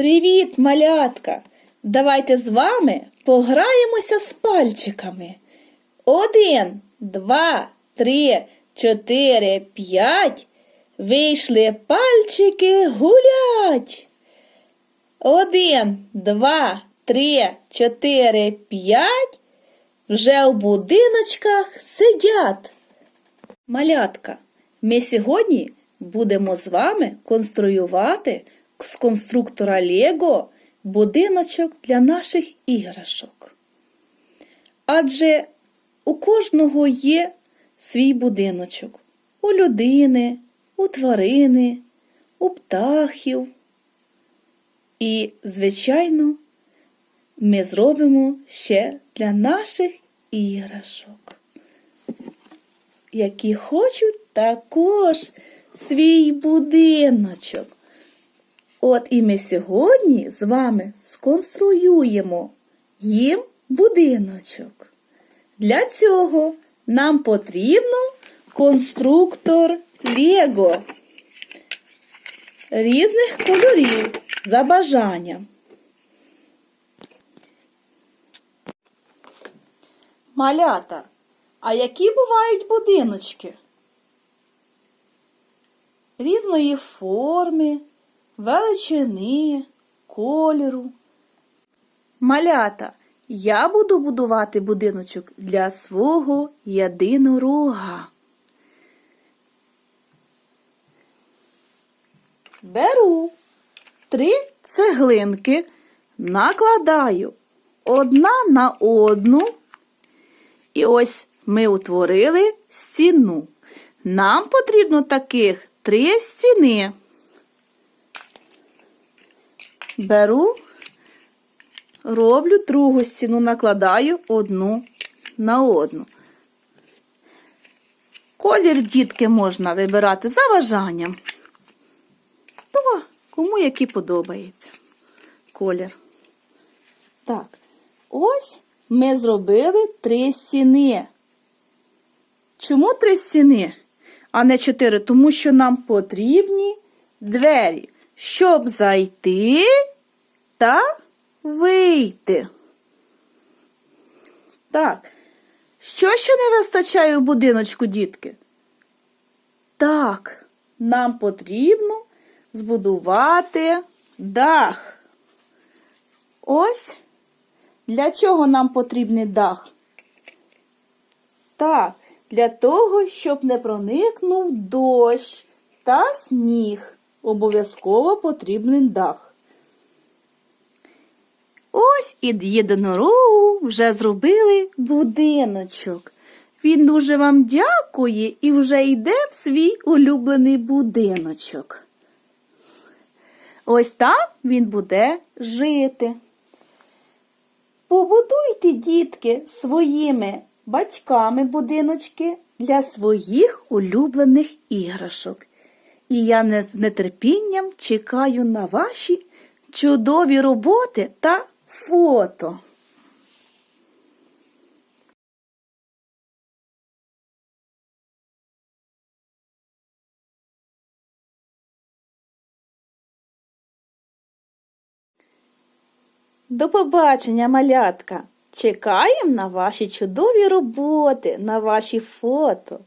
Привіт, малятка! Давайте з вами пограємося з пальчиками. Один, два, три, чотири, п'ять. Вийшли пальчики гулять. Один, два, три, чотири, п'ять. Вже у будиночках сидять. Малятка, ми сьогодні будемо з вами конструювати з конструктора Лего будиночок для наших іграшок. Адже у кожного є свій будиночок. У людини, у тварини, у птахів. І, звичайно, ми зробимо ще для наших іграшок які хочуть також свій будиночок. От і ми сьогодні з вами сконструюємо їм будиночок. Для цього нам потрібно конструктор Лего різних кольорів за бажанням. Малята, а які бувають будиночки? Різної форми, величини, кольору. Малята, я буду будувати будиночок для свого єдинорога. Беру три цеглинки, накладаю одна на одну. І ось ми утворили стіну. Нам потрібно таких три стіни. Беру, роблю другу стіну, накладаю одну на одну. Колір дітки можна вибирати за бажанням. То, кому який подобається колір. Так, ось ми зробили три стіни. Чому три стіни, а не чотири? Тому що нам потрібні двері, щоб зайти та вийти. Так, що ще не вистачає у будиночку, дітки? Так, нам потрібно збудувати дах. Ось для чого нам потрібний дах? Так, для того, щоб не проникнув дощ та сніг. Обов'язково потрібен дах. Ось і єдинорогу вже зробили будиночок. Він дуже вам дякує і вже йде в свій улюблений будиночок. Ось там він буде жити. Побудуйте, дітки, своїми батьками будиночки для своїх улюблених іграшок. І я не з нетерпінням чекаю на ваші чудові роботи та фото. До побачення, малятка! Чекаємо на ваші чудові роботи, на ваші фото.